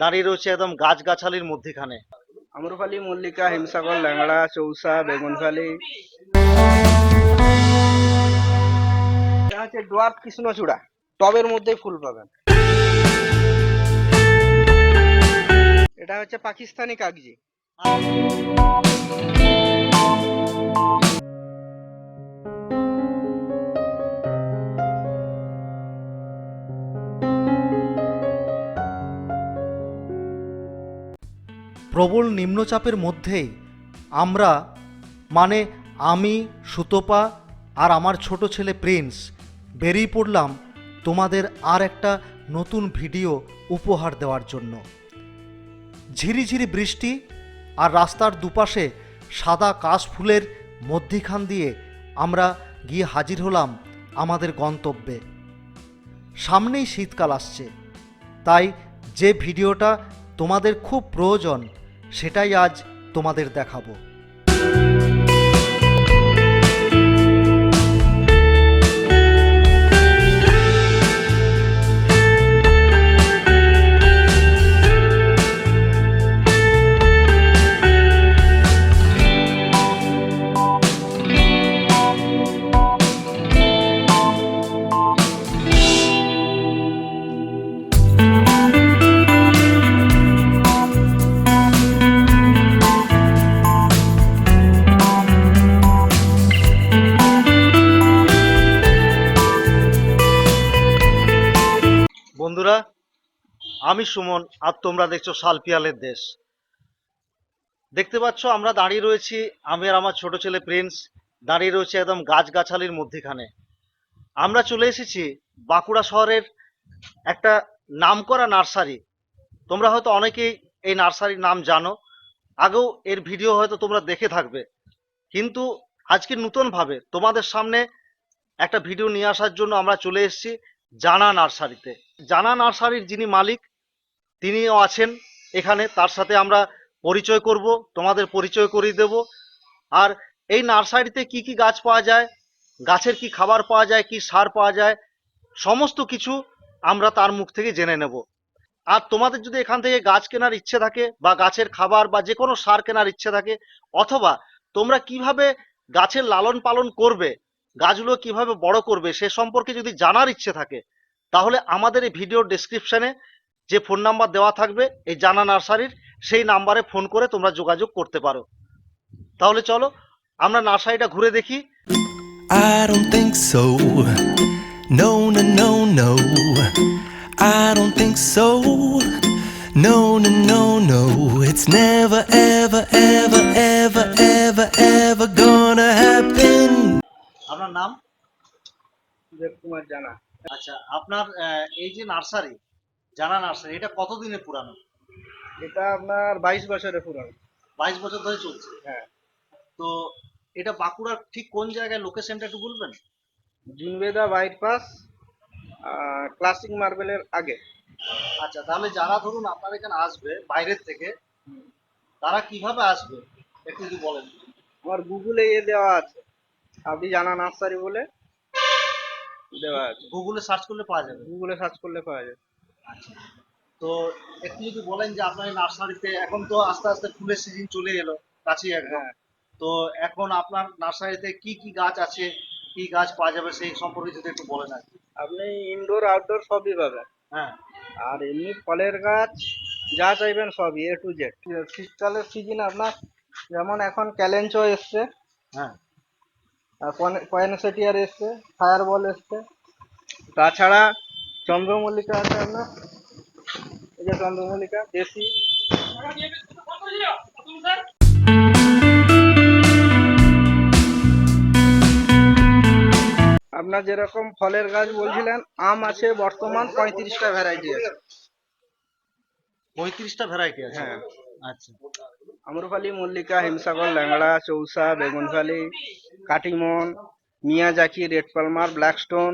দাঁড়িয়ে রয়েছে একদম গাছগাছালির মধ্যেখানে। আম্রপালি মল্লিকা, হিমসাগর, ল্যাংড়া, চৌসা বেগুনফালি এটা হচ্ছে ডোয়ার্ফ কৃষ্ণচূড়া। টবের মধ্যেই ফুল পাবেন। এটা হচ্ছে পাকিস্তানি কাগজি। প্রবল নিম্নচাপের মধ্যেই আমরা মানে আমি, সুতপা আর আমার ছোট ছেলে প্রিন্স, বেরিয়ে পড়লাম তোমাদের আর একটা নতুন ভিডিও উপহার দেওয়ার জন্য। ঝিরিঝিরি বৃষ্টি আর রাস্তার দুপাশে সাদা কাশফুলের মধ্যিখান দিয়ে আমরা গিয়ে হাজির হলাম আমাদের গন্তব্যে। সামনেই শীতকাল আসছে, তাই যে ভিডিওটা তোমাদের খুব প্রয়োজন সেটাই আজ তোমাদের দেখাবো। বন্ধুরা, আমি সুমন আর তোমরা দেখছ শালপিয়ালের দেশ। দেখতে পাচ্ছ, আমরা দাঁড়িয়ে রয়েছি আমি আর আমার ছোট ছেলে প্রিন্স, দাঁড়িয়ে রয়েছে একদম গাছগাছালির মধ্যেখানে। আমরা চলে এসেছি বাঁকুড়া শহরের একটা নামকরা নার্সারি। তোমরা হয়তো অনেকেই এই নার্সারির নাম জানো, আগেও এর ভিডিও হয়তো তোমরা দেখে থাকবে। কিন্তু আজকে নতুনভাবে তোমাদের সামনে একটা ভিডিও নিয়ে আসার জন্য আমরা চলে এসেছি জানা নার্সারিতে। জানা নার্সারির যিনি মালিক, তিনিও আছেন এখানে। তার সাথে আমরা পরিচয় করব, তোমাদের পরিচয় করিয়ে দেব। আর এই নার্সারিতে কি কি গাছ পাওয়া যায়, গাছের কি খাবার পাওয়া যায়, কি সার পাওয়া যায়, সমস্ত কিছু আমরা তার মুখ থেকে জেনে নেব। আর তোমাদের যদি এখান থেকে গাছ কেনার ইচ্ছে থাকে বা গাছের খাবার বা যে কোনো সার কেনার ইচ্ছে থাকে, অথবা তোমরা কীভাবে গাছের লালন পালন করবে, গাছগুলো কীভাবে বড় করবে, সে সম্পর্কে যদি জানার ইচ্ছে থাকে তাহলে আমাদের এই ভিডিওর ডেসক্রিপশনে যে ফোন নাম্বার দেওয়া থাকবে এই জানা নার্সারির সেই নাম্বারে ফোন করে তোমরা যোগাযোগ করতে পারো তাহলে চলো আমরা নার্সারিটা ঘুরে দেখি I don't think so. No, no, no, no. I don't think so. No, no, no, no. It's never, ever, ever, ever, ever, ever gonna happen. আপনার নাম দেব কুমার জানা আচ্ছা আপনার এই যে নার্সারি জানা নার্সারি এটা কতদিনের পুরানো? এটা আপনার বাইশ বছরের পুরনো। বাইশ বছর ধরে চলছে? হ্যাঁ। তো এটা বাঁকুড়ার ঠিক কোন জায়গায় লোকেশনটা একটু বলবেন? জুনবেদা বাইপাস ক্লাসিক মার্বেলের আগে। আচ্ছা তাহলে যারা ধরুন আপনার এখানে আসবে বাইরের থেকে তারা কীভাবে আসবে? একটু যদি বলেন। আমার গুগলে ইয়ে দেওয়া আছে। আপনি জানা নার্সারি বলে দেওয়া আছে গুগলে সার্চ করলে পাওয়া যাবে। গুগলে সার্চ করলে পাওয়া যাবে। আচ্ছা। তো একটু যদি বলেন যে আপনার নার্সারিতে এখন তো আস্তে আস্তে ফুলের সিজন চলে এলো কাছেই একদম। হ্যাঁ। তো এখন আপনার নার্সারিতে কি কি গাছ আছে কি গাছ পাওয়া যাবে সেই সম্পর্কে যদি একটু বলেন আর আপনি ইনডোর আউটডোর সবই পাবেন। হ্যাঁ। আর এমনি ফলের গাছ যা চাইবেন সবই এ টু জেড শীতকালের সিজন আপনার যেমন এখন ক্যালেঞ্চো এসছে। হ্যাঁ। পয়েনসেটিয়ার এসছে ফায়ার বল এসছে তাছাড়া চন্দ্রমল্লিকা আছে আপনার। এই যে চন্দ্রমল্লিকা, দেশি। আপনার যেরকম ফলের গাছ বলছিলেন, আম আছে বর্তমান পঁয়ত্রিশটা ভ্যারাইটি আছে। পঁয়ত্রিশটা ভ্যারাইটি আছে। হ্যাঁ। আচ্ছা। Amrapali Mallika Himsagar Langra Chausa Begunphuli Katimon Miyazaki Red Palmer Blackstone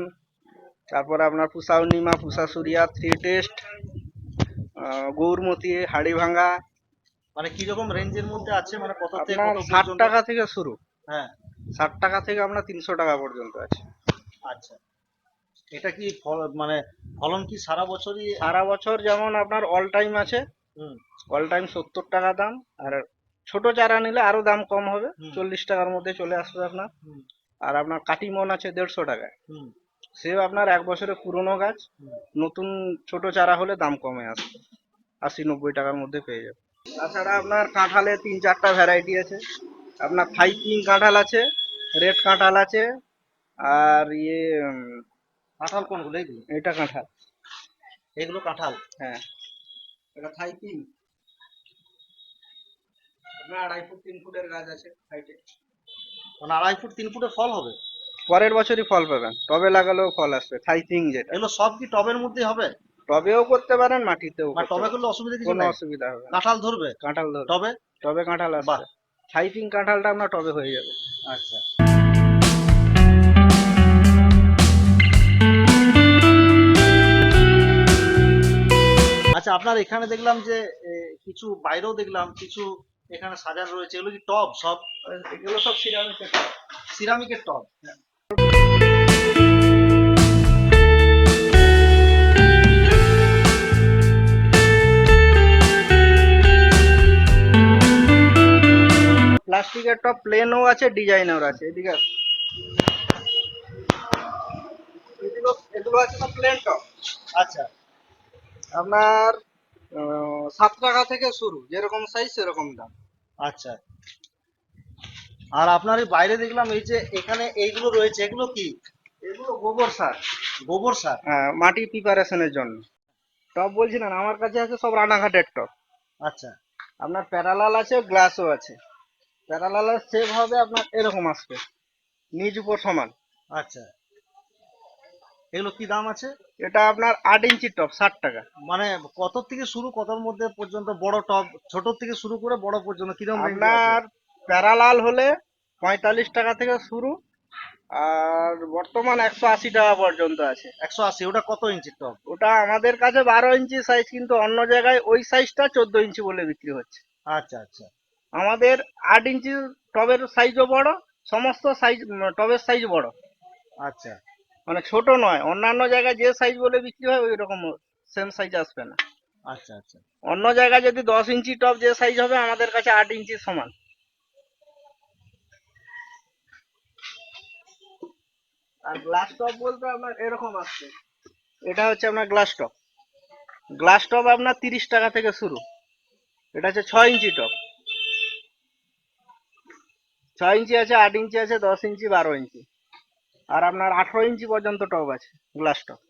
তারপর আপনার পুষা উর্ণিমা পুষা সুরিয়া থ্রি টেস্ট গৌরমতি হাড়িভাঙ্গা। মানে কি রকম রেঞ্জের মধ্যে আছে? মানে কত থেকে ষাট টাকা থেকে শুরু। হ্যাঁ। ষাট টাকা থেকে আপনার তিনশো টাকা পর্যন্ত আছে। আচ্ছা। এটা কি মানে ফলন কি সারা বছরই? সারা বছর যেমন আপনার অল টাইম আছে। হুম, অল টাইম সত্তর টাকা দাম। আর ছোট চারা নিলে আরও দাম কম হবে। চল্লিশ টাকার মধ্যে চলে আসবে আপনার। আর আপনার কাটিমন আছে দেড়শো টাকায়। সেও আপনার এক বছরের পুরনো গাছ। নতুন ছোট চারা হলে দাম কমে আসবে। আশি নব্বই টাকার মধ্যে পেয়ে যাবে। তাছাড়া আপনার কাঁঠালে তিন চারটা ভ্যারাইটি আছে। আপনার ফাইপিং কাঁঠাল আছে রেড কাঁঠাল আছে আর ইয়ে কাঁঠাল কোনগুলো এইগুলো এটা কাঁঠাল। এগুলো কাঁঠাল? হ্যাঁ। এটা থাইপিং আপনার আড়াই ফুট তিন ফুটের গাছ আছে হাইটে মানে আড়াই ফুট তিন ফুটের ফল হবে? পরের বছরই ফল পাবেন। টবে লাগালেও ফল আসবে থাইপিং যেটা। এগুলো সব কি টবের মধ্যে হবে? টবেও করতে পারেন মাটিতেও মানে টবে করলে অসুবিধা কিছু কোনো অসুবিধা হবে কাঁঠাল ধরবে? কাঁঠাল ধরুন টবে? টবে কাঁঠাল। আসবে। থাইপিং কাঁঠালটা আপনার টবে হয়ে যাবে। আচ্ছা। আচ্ছা আপনার এখানে দেখলাম যে কিছু বাইরেও দেখলাম কিছু এখানে সাজানো রয়েছে। এগুলো কি টব সব? এগুলো সব সিরামিকের সিরামিকের টব। প্লাস্টিকের টপ প্লেনও আছে ডিজাইনার আছে এদিকে। এগুলো এগুলো আছে সব প্লেন টপ আচ্ছা। আপনার সাত টাকা থেকে শুরু যেরকম সাইজ সেরকম দাম। আচ্ছা। আর আপনার এই বাইরে দেখলাম এই যে এখানে এইগুলো রয়েছে এগুলো কি? এগুলো গোবর সার। গোবর সার? হ্যাঁ, মাটি প্রিপারেশনের জন্য। টপ বলছিলেন আমার কাছে আছে সব রানাঘাটের টপ। আচ্ছা। আপনার প্যারালাল আছে গ্লাসও আছে। প্যারালালের সেভ হবে আপনার এরকম আসবে। নিজ উপর সমান। আচ্ছা। এগুলো কি দাম আছে? এটা আপনার আট ইঞ্চি টপ ষাট টাকা। মানে কত থেকে শুরু কতর মধ্যে পর্যন্ত বড় টব ছোট থেকে শুরু করে বড় পর্যন্ত কীরকম আপনার প্যারালাল হলে পঁয়তাল্লিশ টাকা থেকে শুরু আর বর্তমান একশো আশি টাকা পর্যন্ত আছে। একশো আশি ওটা কত ইঞ্চির টব ওটা আমাদের কাছে বারো ইঞ্চি সাইজ কিন্তু অন্য জায়গায় ওই সাইজটা চোদ্দ ইঞ্চি বলে বিক্রি হচ্ছে। আচ্ছা আচ্ছা। আমাদের আট ইঞ্চি টবের সাইজও বড় সমস্ত সাইজ টবের সাইজ বড়। আচ্ছা। মানে ছোট নয় অন্যান্য জায়গায় যে সাইজ বলে বিক্রি হয় ওই রকম সেম সাইজ আসবে না। আচ্ছা আচ্ছা। অন্য জায়গায় যদি দশ ইঞ্চি টপ যে সাইজ হবে আমাদের কাছে আট ইঞ্চি সমান। আর গ্লাস টপ বলতে আপনার এরকম আসছে। এটা হচ্ছে আপনার গ্লাস টপ গ্লাস টপ আপনার তিরিশ টাকা থেকে শুরু। এটা হচ্ছে ছয় ইঞ্চি টপ ছয় ইঞ্চি আছে আট ইঞ্চি আছে দশ ইঞ্চি বারো ইঞ্চি। আর আপনার আঠারো ইঞ্চি পর্যন্ত টপ আছে গ্লাস টপ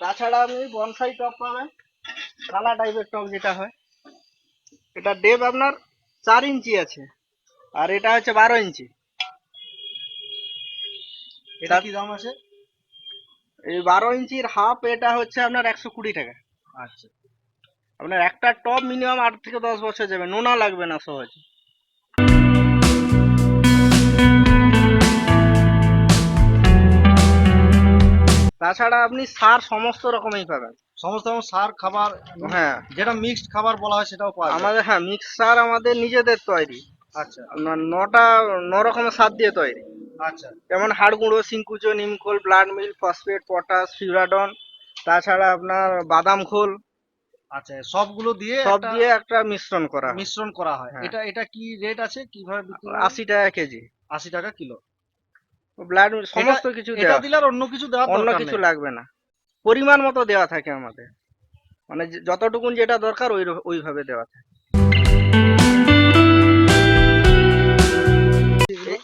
তাছাড়া আপনি বনসাই টপ পাবেন কালা টাইপের টপ যেটা হয়। এটা ডেপ আপনার চার ইঞ্চি আছে আর এটা হচ্ছে বারো ইঞ্চি। এটা কি দাম আছে? এই বারো ইঞ্চির হাফ এটা হচ্ছে আপনার একশো কুড়ি টাকা। আচ্ছা। আপনার একটা টপ মিনিমাম আট থেকে দশ বছর যাবে নোনা লাগবে না সহজে। তাছাড়া আপনি সার সমস্ত রকমই পাবেন। সমস্ত রকম সার খাবার হ্যাঁ। যেটা মিক্সড খাবার বলা হয় সেটাও পাওয়া আমাদের হ্যাঁ মিক্স সার আমাদের নিজেদের তৈরি। আচ্ছা। নটা ন রকমের সার দিয়ে তৈরি। আচ্ছা। যেমন হাড় গুঁড়ো সিংকুচো নিমখোল blood meal phosphate potash Furadan তাছাড়া আপনার বাদাম খোল। আচ্ছা সবগুলো দিয়ে সব দিয়ে একটা মিশ্রণ করা হয়। মিশ্রণ করা হয়। হ্যাঁ। এটা এটা কি রেট আছে? কীভাবে আশি টাকা কেজি। আশি টাকা কিলো। ব্লাড সমস্ত কিছু এটা দেওয়া দিলে আর অন্য কিছু দেওয়ার অন্য কিছু লাগবে না। পরিমাণ মতো দেওয়া থাকে আমাদের। মানে যতটুকুন যেটা দরকার ওই ওইভাবে দেওয়া থাকে।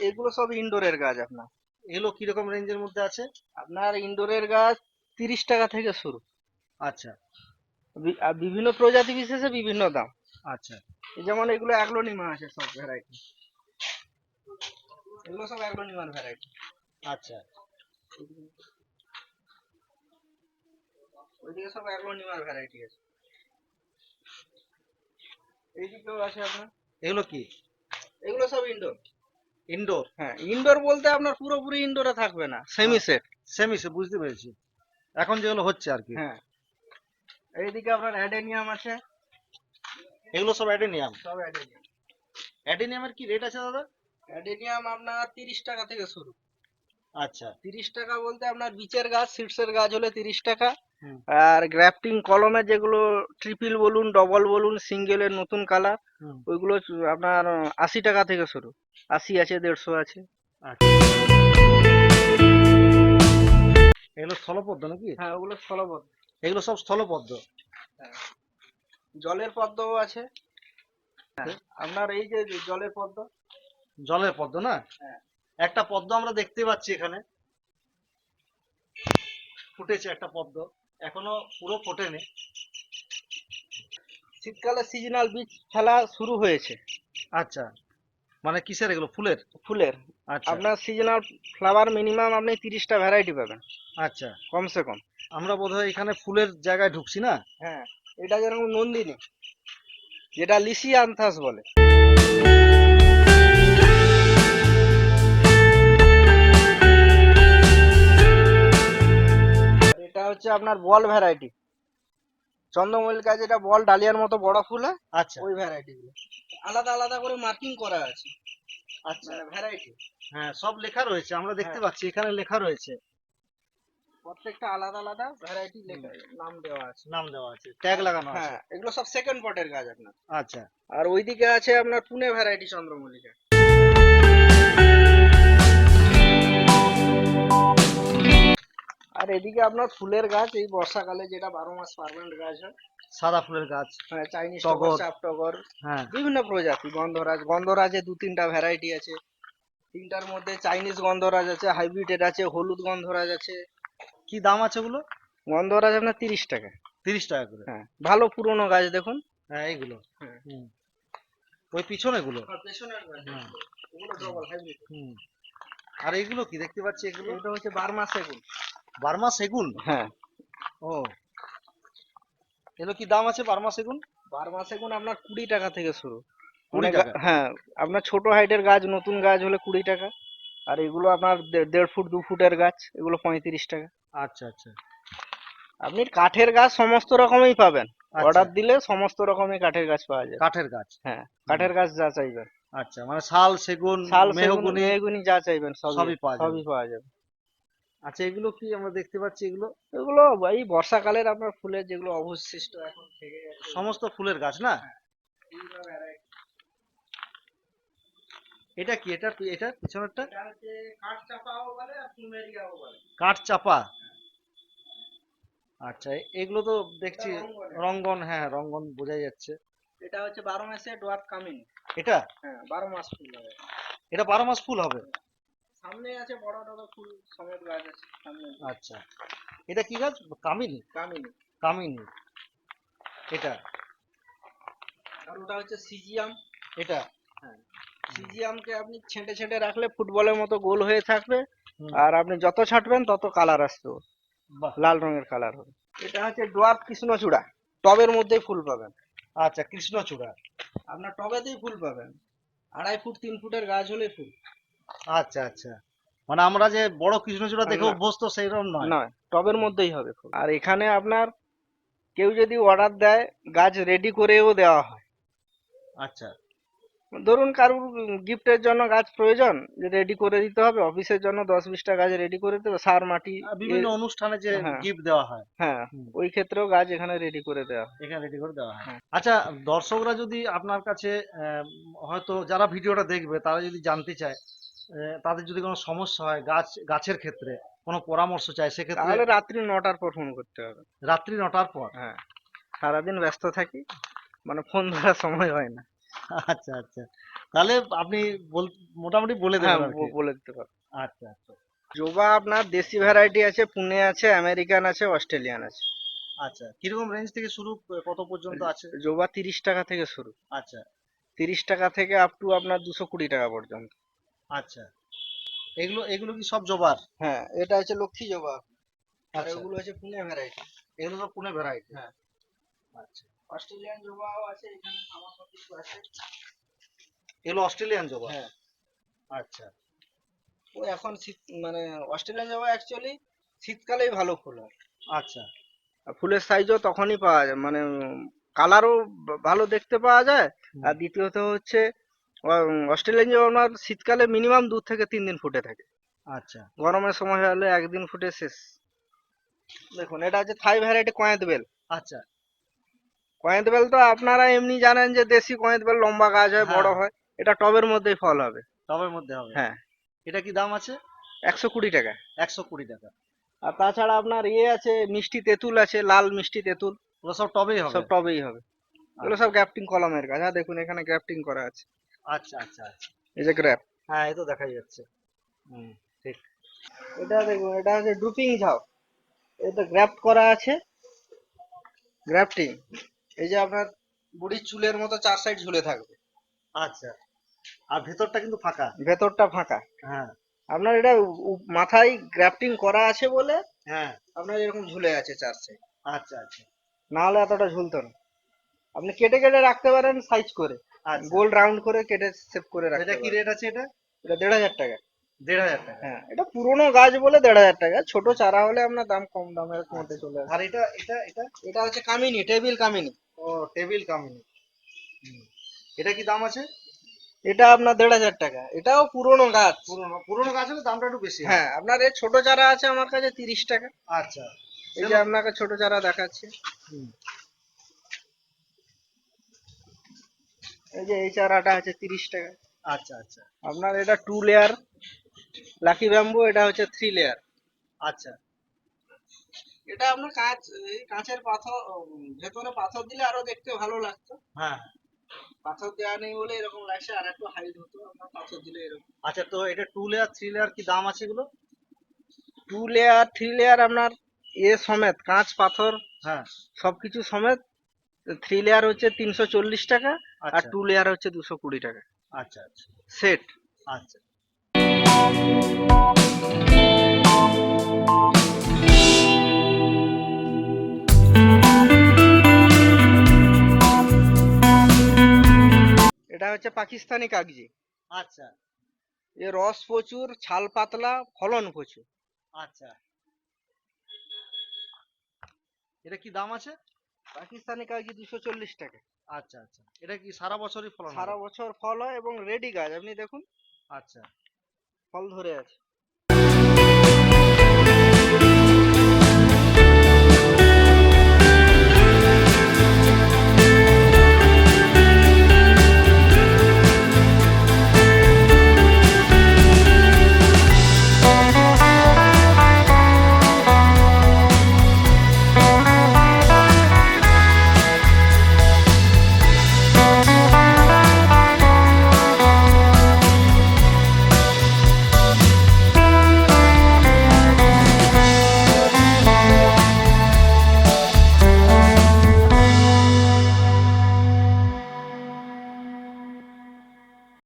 এগুলো সব ইনডোরের গাছ আপনার। এগুলো কীরকম রেঞ্জের মধ্যে আছে? আপনার ইনডোরের গাছ তিরিশ টাকা থেকে শুরু। আচ্ছা। বিভিন্ন প্রজাতি বিশেষে বিভিন্ন দাম। আচ্ছা। যেমন এগুলো অ্যাগ্লোনিমা আছে সব ভ্যারাইটি এগুলো সব অ্যাগ্লোনিমার ভ্যারাইটি আচ্ছা। ওইদিকে সব অ্যাগ্লোনিমার ভ্যারাইটি আছে। এইদিকেও আছে আপনার? এগুলো কি? এগুলো সব ইনডোর ইনডোর হ্যাঁ ইনডোর বলতে আপনার পুরোপুরি ইনডোরে থাকবে না সেমি সেট সেমি সে বুঝতে পেরেছি। এখন যেগুলো হচ্ছে আর কি। হ্যাঁ। এইদিকে আপনার অ্যাডেনিয়াম আছে। এগুলো সব অ্যাডেনিয়াম সব অ্যাডেনিয়াম অ্যাডেনিয়ামের কি রেট আছে দাদা? অ্যাডেনিয়াম আপনার তিরিশ টাকা থেকে শুরু। আচ্ছা। তিরিশ টাকা বলতে আপনার বিচের গাছ সিডসের গাছ হলে তিরিশ টাকা। আর গ্রাফটিং কলমের যেগুলো ট্রিপল বলুন ডবল বলুন সিঙ্গেলের নতুন কালার ওইগুলো আপনার আশি টাকা থেকে শুরু। আশি আছে দেড়শো আছে। আচ্ছা। এগুলো স্থলপদ্ম নাকি? হ্যাঁ ওগুলো স্থলপদ্ম। এগুলো সব স্থলপদ্ম? জলের পদ্মও আছে। হ্যাঁ, আপনার এই যে জলের পদ্ম জলের পদ্ম না? হ্যাঁ। একটা পদ্ম আমরা দেখতে পাচ্ছি এখানে। ফুটেছে একটা পদ্ম এখনও পুরো ফোটেনি। শীতকালে সিজনাল বীজ ফেলা শুরু হয়েছে। আচ্ছা মানে কিসের এগুলো ফুলের? ফুলের। আচ্ছা। আপনার সিজনাল ফ্লাওয়ার মিনিমাম আপনি তিরিশটা ভ্যারাইটি পাবেন। আচ্ছা। কমসে কম। আমরা বোধহয় এখানে ফুলের জায়গায় ঢুকছি না? হ্যাঁ এটা যেরকম নন্দিনী যেটা লিসি আনথাস বলে। হচ্ছে আপনার বল ভ্যারাইটি চন্দ্রমল্লিকা যেটা বল ডালিয়ার মতো বড় ফুল হয় আচ্ছা। ওই ভ্যারাইটি গুলো। আলাদা আলাদা করে মার্কিং করা আছে। আচ্ছা। মানে ভ্যারাইটি হ্যাঁ সব লেখা রয়েছে আমরা দেখতে হ্যাঁ। পাচ্ছি এখানে লেখা রয়েছে। প্রত্যেকটা আলাদা আলাদা ভ্যারাইটি লেখা নাম দেওয়া আছে। নাম দেওয়া আছে ট্যাগ লাগানো আছে। হ্যাঁ এগুলো সব সেকেন্ড পটের গাছ আপনার। আচ্ছা। আর ওইদিকে আছে আপনার পুনে ভ্যারাইটি চন্দ্রমল্লিকা। আর এদিকে আপনার ফুলের গাছ এই বর্ষাকালে যেটা বারো মাস পার্মানেন্ট গাছ হয়। সাদা ফুলের গাছ। হ্যাঁ চাইনিজ টগর। টগর চাপ টগর হ্যাঁ। বিভিন্ন প্রজাতি গন্ধরাজ। গন্ধরাজে দু তিনটা ভ্যারাইটি আছে। তিনটার মধ্যে চাইনিজ গন্ধরাজ আছে হাইব্রিডের আছে হলুদ গন্ধরাজ আছে। কি দাম আছে ওগুলো? গন্ধরাজ আপনার তিরিশ টাকা। তিরিশ টাকা করে। হ্যাঁ ভালো পুরনো গাছ দেখুন। হ্যাঁ এইগুলো। হ্যাঁ। হুম। ওই পিছনে গুলো? পেছনের গাছ হ্যাঁ। ওগুলো ডবল হাইব্রিড হুম। আর এগুলো কি দেখতে পাচ্ছি এগুলো? এটা হচ্ছে বারমা সেগুন বার্মা সেগুন? হ্যাঁ। ও। এগুলো কি দাম আছে বার্মা সেগুন? বারমা সেগুন আপনার কুড়ি টাকা থেকে শুরু। অনেক টাকা? হ্যাঁ আপনার ছোট হাইটের গাছ নতুন গাছ হলে কুড়ি টাকা। আর এগুলো আপনার দেড় ফুট দু ফুটের গাছ এগুলো পঁয়ত্রিশ টাকা। আচ্ছা আচ্ছা। আপনি কাঠের গাছ সমস্ত রকমই পাবেন। আচ্ছা। অর্ডার দিলে সমস্ত রকমের কাঠের গাছ পাওয়া যায় কাঠের গাছ? হ্যাঁ কাঠের গাছ যা চাইবেন। আচ্ছা মানে শাল সেগুন শাল মেহগুনি যা চাইবেন সবই সবই পাওয়া যাবে। সবই পাওয়া যাবে। আচ্ছা এগুলো কি আমরা দেখতে পাচ্ছি? এগুলো এগুলো এই বর্ষাকালের আপনার ফুলের যেগুলো অবশিষ্ট এখন থেকে গেছে সমস্ত ফুলের গাছ না? এটা কি? এটা এটা পিছনেরটা? কাঠ বলে আর প্লুমেরিয়াও বলে। কাঠ চাপা? আচ্ছা এগুলো তো দেখছি। রঙ্গন হ্যাঁ রঙ্গন বোঝা যাচ্ছে। এটা হচ্ছে বারো মাসে ডোয়ার্ফ কামিন। এটা? হ্যাঁ বারো মাস ফুল হবে। এটা বারো মাস ফুল হবে? সামনে আছে বড় বড় ফুল সমেত গাছ আছে সামনে আচ্ছা। এটা কি গাছ? কামিনী? কামিনী। কামিনী। এটা? আর ওটা হচ্ছে সিজিয়াম। এটা? হ্যাঁ। সিজিয়ামকে আপনি ছেঁটে ছেঁটে রাখলে ফুটবলের মতো গোল হয়ে থাকবে। আর আপনি যত ছাটবেন তত কালার। বাহ। লাল রঙের কালার হবে। এটা হচ্ছে ডোয়ার্ফ কৃষ্ণচূড়া। টবের মধ্যেই ফুল পাবেন। আচ্ছা কৃষ্ণচূড়া। আপনার টবেতেই ফুল পাবেন। আড়াই ফুট তিন ফুটের গাছ হলে ফুল। আচ্ছা আচ্ছা। মানে আমরা যে বড় কৃষ্ণচূড়া দেখে। অভ্যস্ত সেইরকম নয়। নয় টবের মধ্যেই হবে ফুল আর এখানে আপনার কেউ যদি অর্ডার দেয় গাছ রেডি করেও দেওয়া হয়। আচ্ছা। ধরুন কারুর গিফটের জন্য গাছ প্রয়োজন যে রেডি করে দিতে হবে অফিসের জন্য দশ বিশটা গাছ রেডি করে দেবে সার মাটি বিভিন্ন অনুষ্ঠানে যে হ্যাঁ। গিফট দেওয়া হয়। হ্যাঁ ওই ক্ষেত্রেও গাছ এখানে রেডি করে দেওয়া হয়। এখানে রেডি করে দেওয়া হয়। হ্যাঁ। আচ্ছা দর্শকরা যদি আপনার কাছে হয়তো যারা ভিডিওটা দেখবে তারা যদি জানতে চায় তাদের যদি কোনো সমস্যা হয় গাছ গাছের ক্ষেত্রে কোনো পরামর্শ চায় সেক্ষেত্রে তাহলে রাত্রি নটার পর ফোন করতে হবে। রাত্রি নটার পর? হ্যাঁ সারাদিন ব্যস্ত থাকি মানে ফোন ধরার সময় হয় না। আচ্ছা আচ্ছা। তাহলে আপনি বল- মোটামুটি বলে হ্যাঁ দেবেন কি। বলে দিতে পারব। আচ্ছা আচ্ছা। জবা আপনার দেশি ভ্যারাইটি আছে পুনে আছে আমেরিকান আছে অস্ট্রেলিয়ান আছে। আচ্ছা কীরকম রেঞ্জ থেকে শুরু কত পর্যন্ত আছে? জবা তিরিশ টাকা থেকে শুরু। আচ্ছা। তিরিশ টাকা থেকে আপ টু আপনার দুশো কুড়ি টাকা পর্যন্ত। আচ্ছা। এগুলো এগুলো কি সব জবার? হ্যাঁ এটা হচ্ছে লক্ষ্মী জবা আর আচ্ছা। এগুলো হচ্ছে পুনে ভ্যারাইটি এগুলো সব পুনে ভ্যারাইটি হ্যাঁ। আচ্ছা। অস্ট্রেলিয়ান জবাও আছে এখানে আমার সব কিছু আছে। এগুলো অস্ট্রেলিয়ান জবা। হ্যাঁ। আচ্ছা। ও এখন শীত মানে অস্ট্রেলিয়ান জবা অ্যাকচুয়ালি শীতকালেই ভালো ফুল হয়। আচ্ছা। আর ফুলের সাইজও তখনই পাওয়া যায় মানে কালারও ভালো দেখতে পাওয়া যায়। আর দ্বিতীয়ত হচ্ছে অস্ট্রেলিয়ান জবা আপনার শীতকালে মিনিমাম দু থেকে তিন দিন ফুটে থাকে। আচ্ছা। গরমের সময় হলে একদিন ফুটে শেষ। দেখুন এটা হচ্ছে থাই ভ্যারাইটি কয়েত বেল আচ্ছা। কয়েত বেল তো আপনারা এমনি জানেন যে দেশি কয়েত বেল লম্বা গাছ হয় বড় হ্যাঁ। হয় এটা টবের মধ্যেই ফল হবে। টবের মধ্যে হবে। হ্যাঁ। এটা কি দাম আছে? একশো কুড়ি টাকা। একশো কুড়ি টাকা। আর তাছাড়া আপনার ইয়ে আছে মিষ্টি তেঁতুল আছে লাল মিষ্টি তেঁতুল। ওগুলো সব টবেই হবে। সব টবেই হবে। এগুলো সব গ্রাফটিং কলমের গাছ। হ্যাঁ দেখুন এখানে গ্রাফটিং করা আছে। আচ্ছা আচ্ছা আচ্ছা। এই যে গ্রাফ হ্যাঁ এই তো দেখা যাচ্ছে। হুম ঠিক। এটা দেখুন এটা হচ্ছে ডুপিং ঝাউ। এটা গ্রাফট করা আছে। গ্রাফটিং এই যে আপনার বুড়ির চুলের মতো চার সাইড ঝুলে থাকবে। আচ্ছা। আর ভেতরটা কিন্তু ফাঁকা। ভেতরটা ফাঁকা। হ্যাঁ। আপনার এটা উ- মাথায় গ্রাফটিং করা আছে বলে হ্যাঁ। আপনার এরকম ঝুলে আছে চার সাইড আচ্ছা আচ্ছা। না হলে এতটা ঝুলতো না। আপনি কেটে কেটে রাখতে পারেন সাইজ করে। আচ্ছা। গোল রাউন্ড করে কেটে সেভ করে রাখতে এটা কি রেট আছে এটা? এটা দেড় হাজার টাকা। দেড় হাজার টাকা। হ্যাঁ এটা পুরোনো গাছ বলে দেড় হাজার টাকা। ছোট চারা হলে আপনার দাম কম দামের মধ্যে চলে আসে। আর এটা এটা এটা? এটা হচ্ছে কামিনি টেবিল কামিনি। ও টেবিল কামিনি। এটা কি দাম আছে? এটা আপনার দেড় হাজার টাকা। এটাও পুরোনো গাছ। পুরোনো পুরোনো গাছ হলে দামটা একটু বেশি হ্যাঁ। আপনার এই ছোট চারা আছে আমার কাছে তিরিশ টাকা। আচ্ছা। এই যে আপনাকে ছোট চারা দেখাচ্ছি। এই যে এই চারাটা আছে তিরিশ টাকা। আচ্ছা আচ্ছা। আপনার এটা টু লেয়ার লাকি ব্যাম্বু এটা হচ্ছে থ্রি লেয়ার আচ্ছা। এটা আপনার কাঁচ এই কাঁচের পাথর ভেতরে পাথর দিলে আরও দেখতে ভালো লাগতো। হ্যাঁ। পাথর দেওয়া নেই বলে এরকম লাগছে আর একটু হাইট হতো আপনার পাথর দিলে এরকম। আচ্ছা তো এটা টু লেয়ার থ্রি লেয়ার কি দাম আছে এগুলো? টু লেয়ার থ্রি লেয়ার আপনার এ সমেত কাঁচ পাথর হ্যাঁ। সবকিছু সমেত থ্রি লেয়ার হচ্ছে তিনশো চল্লিশ টাকা আর আচ্ছা। টু লেয়ার হচ্ছে দুশো কুড়ি টাকা। আচ্ছা আচ্ছা। সেট আচ্ছা। এটা হচ্ছে পাকিস্তানি কাগজি। আচ্ছা। এ রস প্রচুর ছাল পাতলা ফলন প্রচুর। আচ্ছা। এটা কি দাম আছে? পাকিস্তানি কাগজি দুশো চল্লিশ টাকা। আচ্ছা আচ্ছা। এটা কি সারা বছরই ফলন সারা বছর ফল হয় এবং রেডি গাছ আপনি দেখুন। আচ্ছা। ফল ধরে আছে।